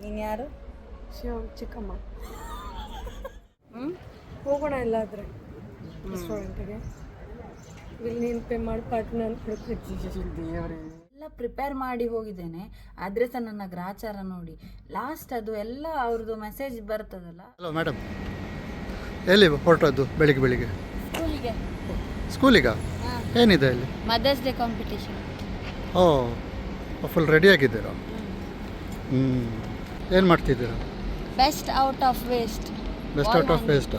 ನೀನು ಯಾರು? ಶಿವಮ್ ಚಿಕ್ಕಮ್ಮ. ಹ್ಞೂ ಹೋಗೋಣ ಎಲ್ಲಾದ್ರೆ ರೆಸ್ಟೋರೆಂಟಿಗೆ ಇಲ್ಲಿ ನೀನು ಪೇ ಮಾಡಿ ಪಾರ್ಟ್ನರ್ ಎಲ್ಲ ಪ್ರಿಪೇರ್ ಮಾಡಿ ಹೋಗಿದ್ದೇನೆ ಆದರೆ ಸಹ ನನ್ನ ಗ್ರಾಚಾರ ನೋಡಿ. ಲಾಸ್ಟ್ ಅದು ಎಲ್ಲ ಅವ್ರದ್ದು ಮೆಸೇಜ್ ಬರ್ತದಲ್ಲ? ಹಲೋ ಮೇಡಮ್ ಎಲ್ಲಿ ಹೊರಟದ್ದು ಬೆಳಿಗ್ಗೆ ಬೆಳಿಗ್ಗೆ? ಸ್ಕೂಲಿಗೆ ಸ್ಕೂಲಿಗ ಏನಿದೆ ಅಲ್ಲಿ? ಮದರ್ಸ್ ಡೇ ಕಾಂಪಿಟೇಷನ್ ಓ ಫುಲ್ ರೆಡಿ ಆಗಿದ್ದೀರಾ? ಹ್ಞೂ ಏನು ಮಾಡ್ತಿದ್ದೀರಾ? Best out of waste best out of waste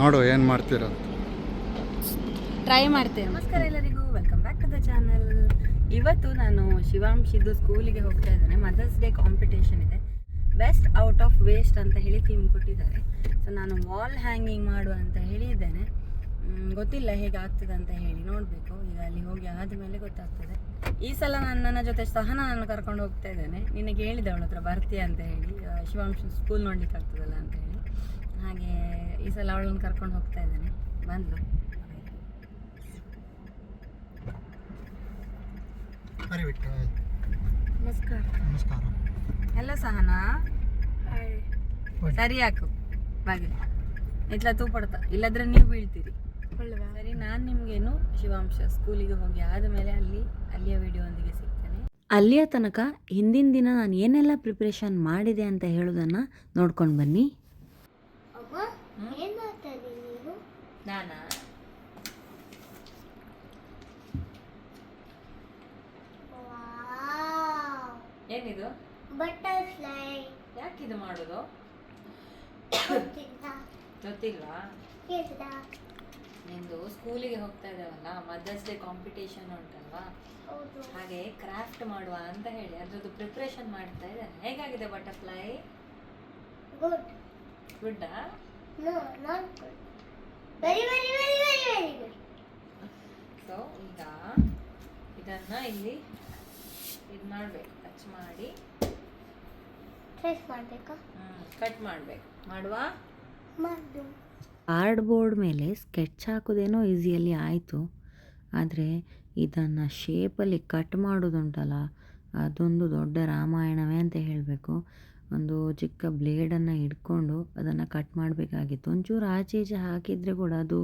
ನೋಡು ಏನು ಮಾಡ್ತೀರಾ? ಟ್ರೈ ಮಾಡ್ತೇನೆ. ನಮಸ್ಕಾರ ಎಲ್ಲರಿಗೂ welcome back to the channel ಇವತ್ತು ನಾನು ಶಿವಾಂಶಿದು ಸ್ಕೂಲಿಗೆ ಹೋಗ್ತಾ ಇದ್ದೇನೆ. ಮದರ್ಸ್ ಡೇ ಕಾಂಪಿಟೇಷನ್ ಇದೆ. ಬೆಸ್ಟ್ ಔಟ್ ಆಫ್ ವೇಸ್ಟ್ ಅಂತ ಹೇಳಿ ಥೀಮ್ ಕೊಟ್ಟಿದ್ದಾರೆ. ಸೊ ನಾನು ವಾಲ್ ಹ್ಯಾಂಗಿಂಗ್ ಮಾಡು ಅಂತ ಹೇಳಿದ್ದೇನೆ. ಗೊತ್ತಿಲ್ಲ ಹೇಗೆ ಆಗ್ತದೆ ಅಂತ ಹೇಳಿ ನೋಡಬೇಕು. ಈಗ ಅಲ್ಲಿ ಹೋಗಿ ಆದಮೇಲೆ ಗೊತ್ತಾಗ್ತದೆ. ಈ ಸಲ ನಾನು ನನ್ನ ಜೊತೆ ಸಹ ನಾನು ಕರ್ಕೊಂಡು ಹೋಗ್ತಾ ಇದ್ದೇನೆ. ನಿನಗೆ ಹೇಳಿದೆ ಅವಳ ಹತ್ರ ಬರ್ತೀಯ ಅಂತ ಹೇಳಿ. ಶಿವಾಂಶ ಸ್ಕೂಲ್ ನೋಡ್ಲಿಕ್ಕೆ ಆಗ್ತದಲ್ಲ ಅಂತ ಹೇಳಿ. ಹಾಗೆ ಈ ಸಲ ಅವಳನ್ನು ಕರ್ಕೊಂಡು ಹೋಗ್ತಾ ಇದ್ದೇನೆ. ಬಂದ್ಲು. ನಮಸ್ಕಾರ. ನಮಸ್ಕಾರ. ಎಲ್ಲ ಸಹನಾ? ಹಾಯ್. ಸರಿ ಹಾಕು ಬಾಗಿಲು. ಇಟ್ಲ ತೂ ಪಡ್ತಾ ಇಲ್ಲದ್ರೆ ನೀವು ಬೀಳ್ತೀರಿ. ಒಳ್ಳೆವಾ ಸರಿ ನಾನು ನಿಮಗೇನು ಶಿವಾಂಶ ಸ್ಕೂಲಿಗೆ ಹೋಗಿ ಆದಮೇಲೆ ಅಲ್ಲಿ ಅಲ್ಲಿಯ ವಿಡಿಯೋ ಒಂದಿಗೆ ಸಿಗ್ತೇನೆ. ಅಲ್ಲಿಯ ತನಕ ಹಿಂದಿನ ದಿನ ನಾನು ಏನೆಲ್ಲ ಪ್ರಿಪ್ರೇಷನ್ ಮಾಡಿದೆ ಅಂತ ಹೇಳೋದನ್ನು ನೋಡ್ಕೊಂಡು ಬನ್ನಿ. ನಾನಾ? ಏನಿದು? ಬಟರ್ಫ್ಲೈ ಯಾಕಿದು ಮಾಡೋದು? ಗೊತ್ತಿಲ್ಲ. ಗೊತ್ತಿಲ್ವಾ ನಿಂದು ಸ್ಕೂಲಿಗೆ ಹೋಗ್ತಾ ಇದ್ದಾವಲ್ಲ ಮದರ್ಸ್ ಡೇ ಕಾಂಪಿಟೇಷನ್ ಉಂಟಲ್ವಾ? ಹಾಗೆ ಕ್ರಾಫ್ಟ್ ಮಾಡುವ ಅಂತ ಹೇಳಿ ಅದ್ರದ್ದು ಪ್ರಿಪ್ರೇಷನ್ ಮಾಡ್ತಾ ಇದ್ದಾರೆ ಹೇಗಾಗಿದೆ ಬಟರ್ಫ್ಲೈ ಗುಡ್ ಗುಡ್ಡಾ ಸೊ ಈಗ ಇದನ್ನ ಇಲ್ಲಿ ಇದು ಮಾಡಬೇಕು. ಟಚ್ ಮಾಡಿ. ಟ್ರೇಸ್ ಮಾಡಬೇಕಾ? ಕಟ್ ಮಾಡಬೇಕು. ಮಾಡುವ? ಮಾಡು ಕಾರ್ಡ್ಬೋರ್ಡ್ ಮೇಲೆ ಸ್ಕೆಚ್ ಹಾಕೋದೇನೋ ಈಸಿಯಲ್ಲಿ ಆಯಿತು. ಆದರೆ ಇದನ್ನು ಶೇಪಲ್ಲಿ ಕಟ್ ಮಾಡೋದುಂಟಲ್ಲ, ಅದೊಂದು ದೊಡ್ಡ ರಾಮಾಯಣವೇ ಅಂತ ಹೇಳಬೇಕು. ಒಂದು ಚಿಕ್ಕ ಬ್ಲೇಡನ್ನು ಹಿಡ್ಕೊಂಡು ಅದನ್ನು ಕಟ್ ಮಾಡಬೇಕಾಗಿತ್ತು. ಒಂಚೂರು ಆಚೆ ಈಚೆ ಹಾಕಿದರೆ ಕೂಡ ಅದು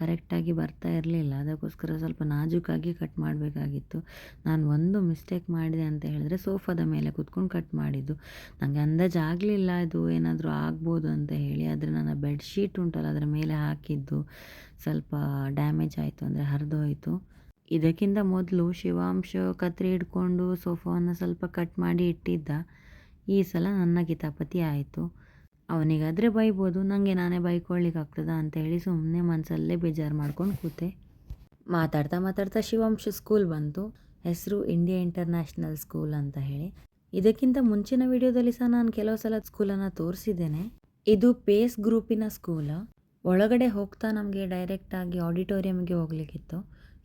ಕರೆಕ್ಟಾಗಿ ಬರ್ತಾ ಇರಲಿಲ್ಲ. ಅದಕ್ಕೋಸ್ಕರ ಸ್ವಲ್ಪ ನಾಜೂಕಾಗಿ ಕಟ್ ಮಾಡಬೇಕಾಗಿತ್ತು. ನಾನು ಒಂದು ಮಿಸ್ಟೇಕ್ ಮಾಡಿದೆ ಅಂತ ಹೇಳಿದ್ರೆ ಸೋಫಾದ ಮೇಲೆ ಕೂತ್ಕೊಂಡು ಕಟ್ ಮಾಡಿದ್ದು. ನನಗೆ ಅಂದಾಜು ಆಗಲಿಲ್ಲ ಇದು ಏನಾದರೂ ಆಗ್ಬೋದು ಅಂತ ಹೇಳಿ, ಆದರೆ ನನ್ನ ಬೆಡ್ಶೀಟ್ ಉಂಟಲ್ಲ, ಅದರ ಮೇಲೆ ಹಾಕಿದ್ದು ಸ್ವಲ್ಪ ಡ್ಯಾಮೇಜ್ ಆಯಿತು ಅಂದರೆ ಹರಿದೋಯಿತು. ಇದಕ್ಕಿಂತ ಮೊದಲು ಶಿವಾಂಶ ಕತ್ರಿ ಹಿಡ್ಕೊಂಡು ಸೋಫಾವನ್ನು ಸ್ವಲ್ಪ ಕಟ್ ಮಾಡಿ ಇಟ್ಟಿದ್ದ. ಈ ಸಲ ನನ್ನ ಕಿತಾಪತಿ ಆಯಿತು. ಅವನಿಗಾದರೆ ಬೈಬೋದು. ನನಗೆ ನಾನೇ ಬೈಕೊಳ್ಳಿಕ್ಕೆ ಆಗ್ತದ ಅಂತ ಹೇಳಿ ಸುಮ್ಮನೆ ಮನಸ್ಸಲ್ಲೇ ಬೇಜಾರು ಮಾಡ್ಕೊಂಡು ಕೂತೆ. ಮಾತಾಡ್ತಾ ಮಾತಾಡ್ತಾ ಶಿವಾಂಶ ಸ್ಕೂಲ್ ಬಂತು. ಹೆಸರು ಇಂಡಿಯಾ ಇಂಟರ್ನ್ಯಾಷನಲ್ ಸ್ಕೂಲ್ ಅಂತ ಹೇಳಿ. ಇದಕ್ಕಿಂತ ಮುಂಚಿನ ವಿಡಿಯೋದಲ್ಲಿ ಸಹ ನಾನು ಕೆಲವು ಸಲ ಸ್ಕೂಲನ್ನು ತೋರಿಸಿದ್ದೇನೆ. ಇದು ಪೇಸ್ ಗ್ರೂಪಿನ ಸ್ಕೂಲ್ ಒಳಗಡೆ ಹೋಗ್ತಾ ನಮಗೆ ಡೈರೆಕ್ಟಾಗಿ ಆಡಿಟೋರಿಯಮ್ಗೆ ಹೋಗಲಿಕ್ಕಿತ್ತು.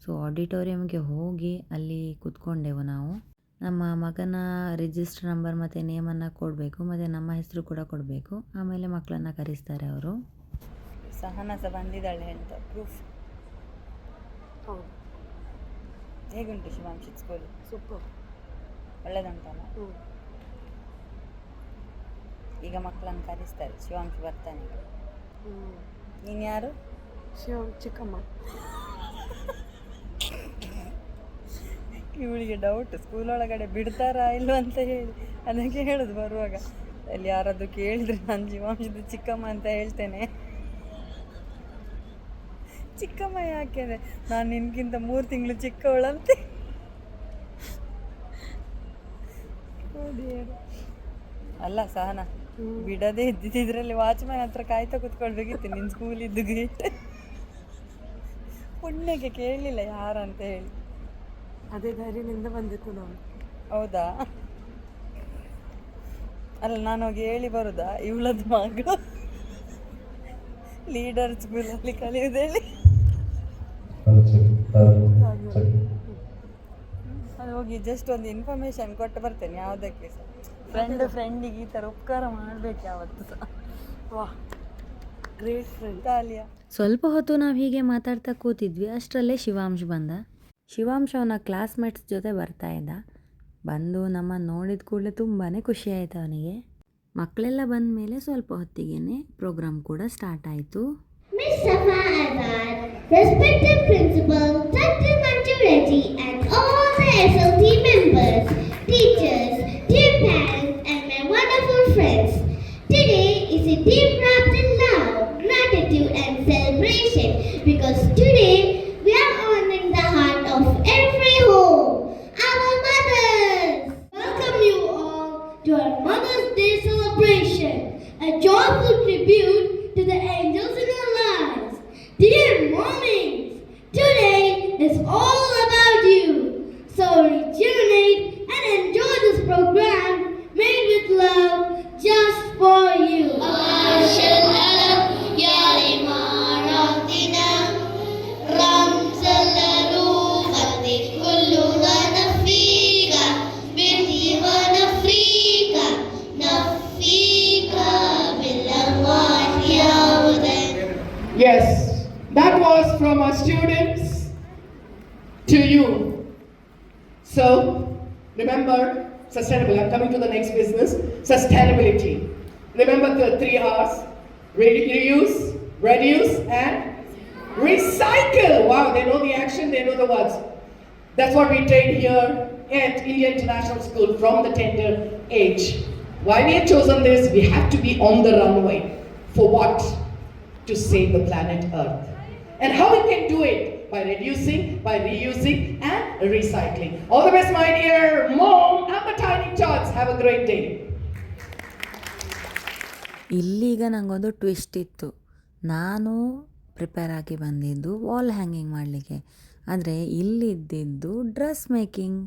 ಸೊ ಆಡಿಟೋರಿಯಮ್ಗೆ ಹೋಗಿ ಅಲ್ಲಿ ಕೂತ್ಕೊಂಡೆವು ನಾವು. ನಮ್ಮ ಮಗನ ರಿಜಿಸ್ಟರ್ ನಂಬರ್ ಮತ್ತು ನೇಮನ್ನು ಕೊಡಬೇಕು ಮತ್ತು ನಮ್ಮ ಹೆಸರು ಕೂಡ ಕೊಡಬೇಕು. ಆಮೇಲೆ ಮಕ್ಕಳನ್ನು ಕರೆಸ್ತಾರೆ ಅವರು. ಸಹನ ಸಹ ಬಂದಿದ್ದಾಳೆ ಅಂತ ಪ್ರೂಫ್ ಹೌದು. ಹೇಗುಂಟು ಶಿವಾಂಶಿತ್ ಸ್ಕೂಲ್ ಸೂಪರ್ ಒಳ್ಳೇದುಂಟಲ್ಲ? ಹ್ಞೂ ಈಗ ಮಕ್ಕಳನ್ನು ಕರೆಸ್ತಾರೆ ಶಿವಾಂಶ್ ಬರ್ತಾನೆ. ಹ್ಞೂ ನೀನು ಯಾರು? ಶಿವಾಂಶ್ ಚಿಕ್ಕಮ್ಮ. ಇವಳಿಗೆ ಡೌಟ್ ಸ್ಕೂಲ್ ಒಳಗಡೆ ಬಿಡ್ತಾರಾ ಇಲ್ವ ಅಂತ ಹೇಳಿ. ಅದಕ್ಕೆ ಹೇಳೋದು ಬರುವಾಗ, ಅಲ್ಲಿ ಯಾರಾದರೂ ಕೇಳಿದ್ರೆ ನಾನು ಜೀವಾಂಶದ ಚಿಕ್ಕಮ್ಮ ಅಂತ ಹೇಳ್ತೇನೆ. ಚಿಕ್ಕಮ್ಮ ಯಾಕೆ ನಾನು ನಿನ್ಗಿಂತ ಮೂರು ತಿಂಗಳು ಚಿಕ್ಕವಳಂತೆ. ಅಲ್ಲ ಸಹನ, ಬಿಡದೇ ಇದ್ದಿದ್ರಲ್ಲಿ ವಾಚ್ಮ್ಯಾನ್ ಹತ್ರ ಕಾಯ್ತಾ ಕೂತ್ಕೊಳ್ಬೇಕಿತ್ತು ನಿನ್ ಸ್ಕೂಲ್ ಇದ್ದು ಗೇಟ್ ಪುಣ್ಯಕ್ಕೆ ಕೇಳಲಿಲ್ಲ ಯಾರಂತ ಹೇಳಿ. ಅದೇ ಧೈರ್ಯದಿಂದ ಬಂದಿತ್ತು ನಾವು ಹೌದಾ? ಅಲ್ಲ ನಾನು ಹೋಗಿ ಹೇಳಿ ಬರುದಾ? ಇವಳದ್ದು ಮಗಳು ಲೀಡರ್ ಸ್ಕೂಲಲ್ಲಿ ಕಲಿಯೋದು ಹೇಳಿ. ಅದು ಹೋಗಿ. ಜಸ್ಟ್ ಒಂದು ಇನ್ಫಾರ್ಮೇಶನ್ ಕೊಟ್ಟು ಬರ್ತೇನೆ ಯಾವುದಕ್ಕೆ ಸಹ. ಫ್ರೆಂಡ್ ಫ್ರೆಂಡಿಗೆ ಈ ಥರ ಉಪಕಾರ ಮಾಡಬೇಕು ಯಾವತ್ತು ಸಹ. ವಾಹ್ ಗ್ರೇಟ್ ಫ್ರೆಂಡ್ ತಾಲಿಯ. ಸ್ವಲ್ಪ ಹೊತ್ತು ನಾವು ಹೀಗೆ ಮಾತಾಡ್ತಾ ಕೂತಿದ್ವಿ ಅಷ್ಟರಲ್ಲೇ ಶಿವಾಂಶ್ ಬಂದ. ಶಿವಾಂಶ ಅವನ ಕ್ಲಾಸ್ಮೇಟ್ಸ್ ಜೊತೆ ಬರ್ತಾ ಇದ್ದ. ಬಂದು ನಮ್ಮ ನೋಡಿದ ಕೂಡಲೇ ತುಂಬಾ ಖುಷಿಯಾಯಿತು ಅವನಿಗೆ. ಮಕ್ಕಳೆಲ್ಲ ಬಂದ ಮೇಲೆ ಸ್ವಲ್ಪ ಹೊತ್ತಿಗೆನೆ ಪ್ರೋಗ್ರಾಮ್ ಕೂಡ ಸ್ಟಾರ್ಟ್ ಆಯಿತು. Because today sustainable. I'm coming to the next business sustainability. Remember the three R's Re- reuse, reduce, and recycle. Wow, they know the action, they know the words. That's what we train here at India International School from the tender age. Why we have chosen this? We have to be on the runway. For what? To save the planet Earth. And how we can do it? By reducing, by reusing, and recycling. All the best, my dear mom and the tiny tots. Have a great day. ಇಲ್ಲೀಗ ನನಗೊಂದು twist ಇತ್ತು ನಾನು prepare ಆಗಿ ಬಂದಿದ್ದು wall hanging ಮಾಡಲಿಕ್ಕೆ ಆದರೆ ಇಲ್ಲಿದ್ದಿದ್ದು dress making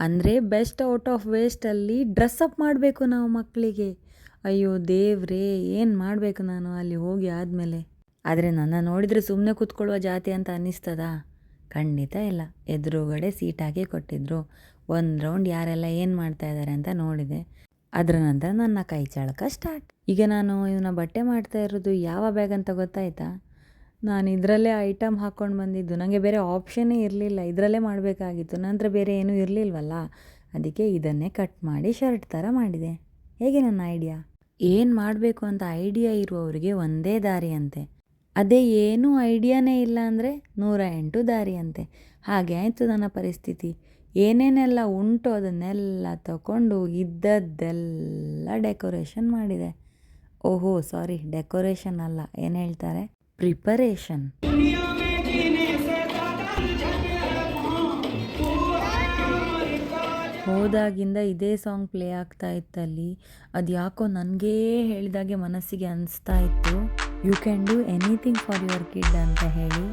ಅಂದರೆ ಬೆಸ್ಟ್ ಔಟ್ ಆಫ್ ವೇಸ್ಟಲ್ಲಿ ಡ್ರೆಸ್ ಅಪ್ ಮಾಡಬೇಕು ನಾವು ಮಕ್ಕಳಿಗೆ ಅಯ್ಯೋ ದೇವ್ರೇ ಏನು ಮಾಡಬೇಕು ನಾನು ಅಲ್ಲಿ ಹೋಗಿ ಆದಮೇಲೆ ಆದರೆ ನನ್ನ ನೋಡಿದರೆ ಸುಮ್ಮನೆ ಕೂತ್ಕೊಳ್ಳುವ ಜಾತಿ ಅಂತ ಅನ್ನಿಸ್ತದಾ? ಖಂಡಿತ ಇಲ್ಲ. ಎದುರುಗಡೆ ಸೀಟ್ ಹಾಕಿ ಕೊಟ್ಟಿದ್ರು. ಒಂದು ರೌಂಡ್ ಯಾರೆಲ್ಲ ಏನು ಮಾಡ್ತಾ ಇದ್ದಾರೆ ಅಂತ ನೋಡಿದೆ. ಅದರ ನಂತರ ನನ್ನ ಕೈ ಚಳಕ ಸ್ಟಾರ್ಟ್ ಈಗ ನಾನು ಇವನ್ನ ಬಟ್ಟೆ ಮಾಡ್ತಾ ಇರೋದು ಯಾವ ಬ್ಯಾಗ್ ಅಂತ ಗೊತ್ತಾಯ್ತಾ? ನಾನು ಇದರಲ್ಲೇ ಐಟಮ್ ಹಾಕ್ಕೊಂಡು ಬಂದಿದ್ದು. ನನಗೆ ಬೇರೆ ಆಪ್ಷನ್ನೇ ಇರಲಿಲ್ಲ. ಇದರಲ್ಲೇ ಮಾಡಬೇಕಾಗಿತ್ತು. ನಂತರ ಬೇರೆ ಏನೂ ಇರಲಿಲ್ವಲ್ಲ? ಅದಕ್ಕೆ ಇದನ್ನೇ ಕಟ್ ಮಾಡಿ ಶರ್ಟ್ ಥರ ಮಾಡಿದೆ. ಹೇಗೆ ನನ್ನ ಐಡಿಯಾ ಏನು ಮಾಡಬೇಕು ಅಂತ ಐಡಿಯಾ ಇರುವವರಿಗೆ ಒಂದೇ ದಾರಿ ಅಂತೆ ಅದೇ ಏನೂ ಐಡಿಯಾನೇ ಇಲ್ಲ ಅಂದರೆ ನೂರ ಎಂಟು ದಾರಿ ಅಂತೆ ಹಾಗೆ ಆಯಿತು ನನ್ನ ಪರಿಸ್ಥಿತಿ. ಏನೇನೆಲ್ಲ ಉಂಟು ಅದನ್ನೆಲ್ಲ ತಗೊಂಡು ಇದ್ದದ್ದೆಲ್ಲ ಡೆಕೋರೇಷನ್ ಮಾಡಿದೆ. ಓಹೋ, ಸಾರಿ, ಡೆಕೋರೇಷನ್ ಅಲ್ಲ, ಏನು ಹೇಳ್ತಾರೆ? ಪ್ರಿಪರೇಷನ್. ಹೋದಾಗಿಂದ ಇದೇ ಸಾಂಗ್ ಪ್ಲೇ ಆಗ್ತಾ ಇತ್ತಲ್ಲಿ. ಅದು ಯಾಕೋ ನನಗೇ ಹೇಳಿದಾಗೆ ಮನಸ್ಸಿಗೆ ಅನಿಸ್ತಾ ಇತ್ತು. You can do anything for your kid ಅಂತ ಹೇಳಿ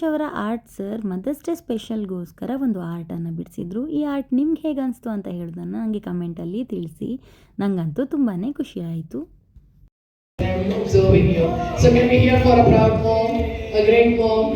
ಶಿವಾಂಶ್ ಅವರ ಆರ್ಟ್ ಸರ್ ಮದರ್ಸ್ ಡೇ ಸ್ಪೆಷಲ್ಗೋಸ್ಕರ ಒಂದು ಆರ್ಟನ್ನು ಬಿಡಿಸಿದ್ರು ಈ ಆರ್ಟ್ ನಿಮ್ಗೆ ಹೇಗೆ ಅನಿಸ್ತು ಅಂತ ಹೇಳೋದನ್ನು ನನಗೆ ಕಮೆಂಟಲ್ಲಿ ತಿಳಿಸಿ ನನಗಂತೂ ತುಂಬಾ ಖುಷಿ ಆಯಿತು observing you. So can we hear for a proud mom, a great mom?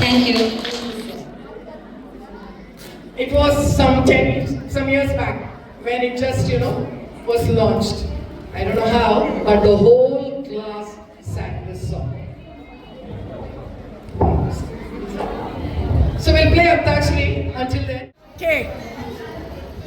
Thank you. It was some 10, some years back when it just, you know, was launched. I don't know how, but the whole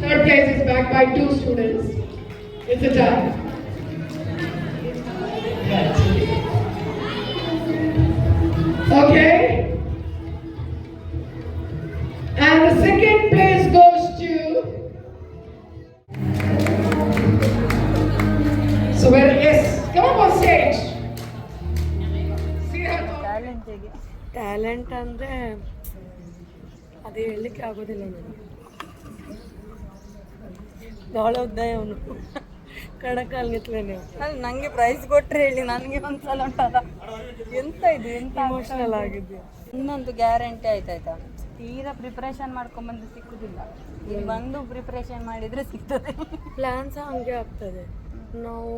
Third place is back by two students. It's a tie. Okay. And the sixth talent ಅಂದರೆ ಅದೇ ಹೇಳಲಿಕ್ಕೆ ಆಗೋದಿಲ್ಲ ನನಗೆ. ಬಹಳ ಉದ್ದಾಯ ಅವನು ಕಡಕಾಲ್ ನಿತ್ಲೇನೆ ಅಲ್ಲಿ ನನಗೆ price ಕೊಟ್ಟರೆ ಹೇಳಿ ನನಗೆ ಒಂದ್ಸಲ ಉಂಟಲ್ಲ? ಎಂತ ಇದು ಎಂತ ಇಮೋಷನಲ್ ಆಗಿದ್ದು. ಇನ್ನೊಂದು ಗ್ಯಾರಂಟಿ ಆಯ್ತಾಯ್ತಾ ತೀರಾ ಪ್ರಿಪ್ರೇಷನ್ ಮಾಡ್ಕೊಂಬಂದು ಸಿಕ್ಕುದಿಲ್ಲ. ಇಲ್ಲಿ ಬಂದು ಪ್ರಿಪ್ರೇಷನ್ ಮಾಡಿದ್ರೆ ಸಿಗ್ತದೆ. ಪ್ಲ್ಯಾನ್ ಸಹ ಹಂಗೆ ಆಗ್ತದೆ. ನಾವು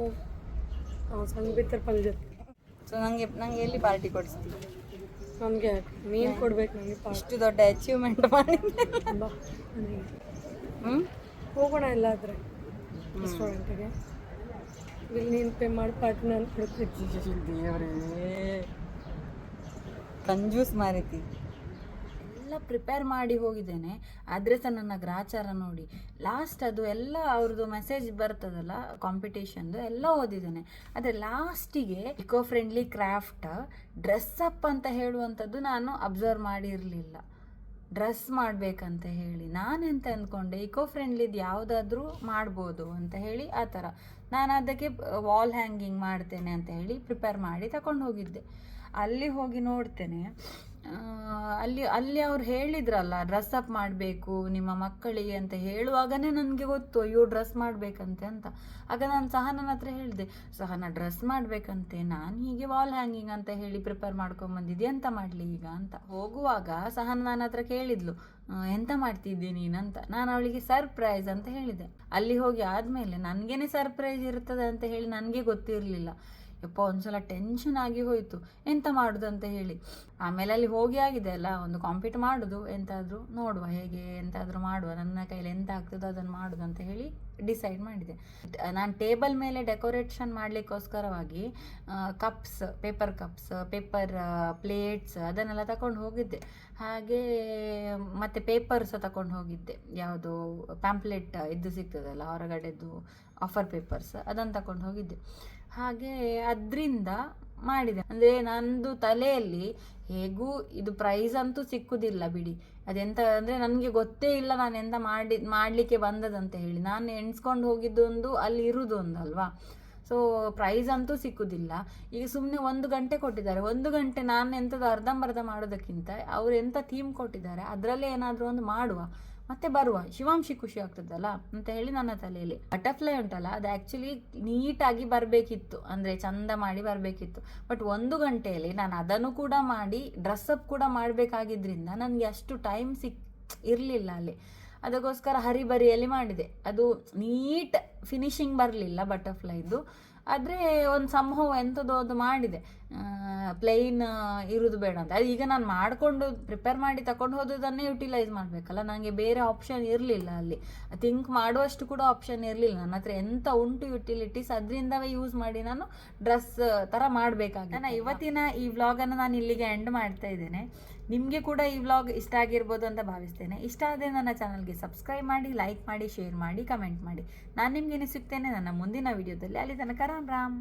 ನಾವು ಸಂಗೀತರ ಜೊತೆ ಸೊ ನಂಗೆ ನಂಗೆ ಎಲ್ಲಿ ಪಾರ್ಟಿ ಕೊಡಿಸ್ತೀವಿ ನಮಗೆ ನೀನು ಕೊಡ್ಬೇಕು ನನಗೆ ಇಷ್ಟು ದೊಡ್ಡ ಅಚೀವ್ಮೆಂಟ್ ಮಾಡಿದ್ದೆ. ಬಾ ಹ್ಞೂ ಹೋಗೋಣ ಎಲ್ಲಾದರೆ ರೆಸ್ಟೋರೆಂಟಿಗೆ ಬಿಲ್ ನೀನು ಪೇ ಮಾಡಿ ಪಾರ್ಟಿ ನಾನು ಕೊಡ್ತೀನಿ ದೇವರೇ. ಕಂಜೂಸ್ ಮಾರಿತಿ. ಎಲ್ಲ ಪ್ರಿಪೇರ್ ಮಾಡಿ ಹೋಗಿದ್ದೇನೆ. ಆದರೆ ಸಹ ನನ್ನ ಗ್ರಾಚಾರ ನೋಡಿ ಲಾಸ್ಟ್ ಅದು ಎಲ್ಲ ಅವ್ರದ್ದು ಮೆಸೇಜ್ ಬರ್ತದಲ್ಲ ಕಾಂಪಿಟೇಷನ್ದು ಎಲ್ಲ ಓದಿದ್ದೇನೆ. ಆದರೆ ಲಾಸ್ಟಿಗೆ eco friendly craft dress up ಅಂತ ಹೇಳುವಂಥದ್ದು ನಾನು ಅಬ್ಸರ್ವ್ ಮಾಡಿರಲಿಲ್ಲ. ಡ್ರೆಸ್ ಮಾಡಬೇಕಂತ ಹೇಳಿ, ನಾನೆಂತ ಅಂದ್ಕೊಂಡೆ ಇಕೋ ಫ್ರೆಂಡ್ಲಿದು ಯಾವುದಾದ್ರೂ ಮಾಡ್ಬೋದು ಅಂತ ಹೇಳಿ ಆ ಥರ. ನಾನು ಅದಕ್ಕೆ ವಾಲ್ ಹ್ಯಾಂಗಿಂಗ್ ಮಾಡ್ತೇನೆ ಅಂತ ಹೇಳಿ ಪ್ರಿಪೇರ್ ಮಾಡಿ ತಗೊಂಡು ಹೋಗಿದ್ದೆ. ಅಲ್ಲಿ ಹೋಗಿ ನೋಡ್ತೇನೆ. ಅಲ್ಲಿ ಅಲ್ಲಿ ಅವ್ರು ಹೇಳಿದ್ರಲ್ಲ ಡ್ರೆಸ್ ಅಪ್ ಮಾಡಬೇಕು, ನಿಮ್ಮ ಮಕ್ಕಳಿಗೆ ಅಂತ ಹೇಳುವಾಗನೇ ನನಗೆ ಗೊತ್ತು, ಅಯ್ಯೋ ಡ್ರೆಸ್ ಮಾಡಬೇಕಂತೆ ಅಂತ. ಆಗ ನಾನು ಸಹನನ ಹತ್ರ ಹೇಳಿದೆ, ಸಹನ ಡ್ರೆಸ್ ಮಾಡಬೇಕಂತೆ, ನಾನು ಹೀಗೆ ವಾಲ್ ಹ್ಯಾಂಗಿಂಗ್ ಅಂತ ಹೇಳಿ ಪ್ರಿಪೇರ್ ಮಾಡ್ಕೊಂಬಂದಿದ್ದೆ ಎಂತ ಮಾಡಲಿ ಈಗ ಅಂತ. ಹೋಗುವಾಗ ಸಹನ ನನ್ನ ಹತ್ರ ಕೇಳಿದ್ಲು ಎಂತ ಮಾಡ್ತಿದ್ದೆ ನೀನಂತ ನಾನು ಅವಳಿಗೆ ಸರ್ಪ್ರೈಸ್ ಅಂತ ಹೇಳಿದೆ. ಅಲ್ಲಿ ಹೋಗಿ ಆದಮೇಲೆ, ನನಗೇನೆ ಸರ್ಪ್ರೈಸ್ ಇರ್ತದೆ ಅಂತ ಹೇಳಿ, ನನಗೆ ಗೊತ್ತಿರಲಿಲ್ಲ. ಯಪ್ಪ, ಒಂದ್ಸಲ ಟೆನ್ಷನ್ ಆಗಿ ಹೋಯಿತು. ಎಂತ ಮಾಡುದು ಅಂತ ಹೇಳಿ. ಆಮೇಲೆ ಅಲ್ಲಿ ಹೋಗಿ ಆಗಿದೆ ಅಲ್ಲ, ಒಂದು ಕಾಂಪೀಟ್ ಮಾಡುದು, ಎಂತಾದ್ರೂ ನೋಡುವ, ಹೇಗೆ ಎಂತಾದರೂ ಮಾಡುವ, ನನ್ನ ಕೈಲಿ ಎಂತ ಆಗ್ತದೋ ಅದನ್ನು ಮಾಡುದು ಅಂತ ಹೇಳಿ ಡಿಸೈಡ್ ಮಾಡಿದೆ. ನಾನು ಟೇಬಲ್ ಮೇಲೆ decoration ಮಾಡಲಿಕ್ಕೋಸ್ಕರವಾಗಿ cups paper cups paper plates ಅದನ್ನೆಲ್ಲ ತಕೊಂಡು ಹೋಗಿದ್ದೆ. ಹಾಗೆ ಮತ್ತು ಪೇಪರ್ಸ್ ತಕೊಂಡು ಹೋಗಿದ್ದೆ. ಯಾವುದು ಪ್ಯಾಂಪ್ಲೆಟ್ ಇದ್ದು ಸಿಗ್ತದಲ್ಲ ಹೊರಗಡೆದು ಆಫರ್ ಪೇಪರ್ಸ್ ಅದನ್ನು ತಗೊಂಡು ಹೋಗಿದ್ದೆ. ಹಾಗೆ ಅದರಿಂದ ಮಾಡಿದೆ. ಅಂದರೆ ನಂದು ತಲೆಯಲ್ಲಿ ಹೇಗೂ ಇದು ಪ್ರೈಸ್ ಅಂತೂ ಸಿಕ್ಕುದಿಲ್ಲ ಬಿಡಿ. ಅದೆಂತ ಅಂದರೆ ನನಗೆ ಗೊತ್ತೇ ಇಲ್ಲ ನಾನು ಎಂತ ಮಾಡಿ, ಮಾಡಲಿಕ್ಕೆ ಬಂದದಂತ ಹೇಳಿ. ನಾನು ಎಣಿಸ್ಕೊಂಡು ಹೋಗಿದ್ದೊಂದು ಅಲ್ಲಿ ಇರುವುದೊಂದಲ್ವಾ ಸೊ ಪ್ರೈಸ್ ಅಂತೂ ಸಿಕ್ಕುದಿಲ್ಲ. ಈಗ ಸುಮ್ಮನೆ ಒಂದು ಗಂಟೆ ಕೊಟ್ಟಿದ್ದಾರೆ. ಒಂದು ಗಂಟೆ ನಾನು ಎಂಥದ್ದು ಅರ್ಧಂಬರ್ಧ ಮಾಡೋದಕ್ಕಿಂತ ಅವ್ರು ಎಂಥ ಥೀಮ್ ಕೊಟ್ಟಿದ್ದಾರೆ, ಅದರಲ್ಲೇ ಏನಾದರೂ ಒಂದು ಮಾಡುವ. ಮತ್ತೆ ಬರುವ, ಶಿವಾಂಶಿ ಖುಷಿ ಆಗ್ತದಲ್ಲ? ಅಂತ ಹೇಳಿ ನನ್ನ ತಲೆಯಲ್ಲಿ. ಬಟರ್ಫ್ಲೈ ಉಂಟಲ್ಲ, ಅದು ಆ್ಯಕ್ಚುಲಿ ನೀಟಾಗಿ ಬರಬೇಕಿತ್ತು. ಅಂದರೆ ಚಂದ ಮಾಡಿ ಬರಬೇಕಿತ್ತು. ಬಟ್ ಒಂದು ಗಂಟೆಯಲ್ಲಿ ನಾನು ಅದನ್ನು ಕೂಡ ಮಾಡಿ ಡ್ರೆಸ್ಅಪ್ ಕೂಡ ಮಾಡ್ಬೇಕಾಗಿದ್ರಿಂದ ನನಗೆ ಅಷ್ಟು ಟೈಮ್ ಸಿಕ್, ಇರಲಿಲ್ಲ ಅಲ್ಲಿ. ಅದಕ್ಕೋಸ್ಕರ ಹರಿಬರಿಯಲ್ಲಿ ಮಾಡಿದೆ. ಅದು ನೀಟ್ ಫಿನಿಶಿಂಗ್ ಬರಲಿಲ್ಲ ಬಟರ್ಫ್ಲೈದು ಆದರೆ ಒಂದು ಸಂಭವ ಎಂಥದ್ದು ಅದು ಮಾಡಿದೆ. ಪ್ಲೈನ್ ಇರೋದು ಬೇಡ ಅಂತ. ಅದು ಈಗ ನಾನು ಮಾಡಿಕೊಂಡು ಪ್ರಿಪೇರ್ ಮಾಡಿ ತಗೊಂಡು ಹೋದದನ್ನೇ ಯುಟಿಲೈಸ್ ಮಾಡಬೇಕಲ್ಲ. ನನಗೆ ಬೇರೆ ಆಪ್ಷನ್ ಇರಲಿಲ್ಲ ಅಲ್ಲಿ. ಥಿಂಕ್ ಮಾಡುವಷ್ಟು ಕೂಡ ಆಪ್ಷನ್ ಇರಲಿಲ್ಲ. ನನ್ನ ಹತ್ರ ಎಂಥ ಉಂಟು ಯುಟಿಲಿಟೀಸ್ ಅದರಿಂದವೇ ಯೂಸ್ ಮಾಡಿ ನಾನು ಡ್ರೆಸ್ ಥರ ಮಾಡಬೇಕಾಗಿ ನಾನು ಇವತ್ತಿನ ಈ ವ್ಲಾಗನ್ನು ನಾನು ಇಲ್ಲಿಗೆ ಎಂಡ್ ಮಾಡ್ತಾ ಇದ್ದೇನೆ. ನಿಮಗೆ ಕೂಡ ಈ ವ್ಲಾಗ್ ಇಷ್ಟ ಆಗಿರ್ಬೋದು ಅಂತ ಭಾವಿಸ್ತೇನೆ. ಇಷ್ಟ ಆದರೆ ನನ್ನ ಚಾನಲ್ಗೆ ಸಬ್ಸ್ಕ್ರೈಬ್ ಮಾಡಿ ಲೈಕ್ ಮಾಡಿ ಶೇರ್ ಮಾಡಿ ಕಮೆಂಟ್ ಮಾಡಿ. ನಾನು ನಿಮಗೆ ಸಿಗ್ತೇನೆ ನನ್ನ ಮುಂದಿನ ವಿಡಿಯೋದಲ್ಲಿ ಅಲ್ಲಿ ತನಕ ರಾಮ್ ರಾಮ್.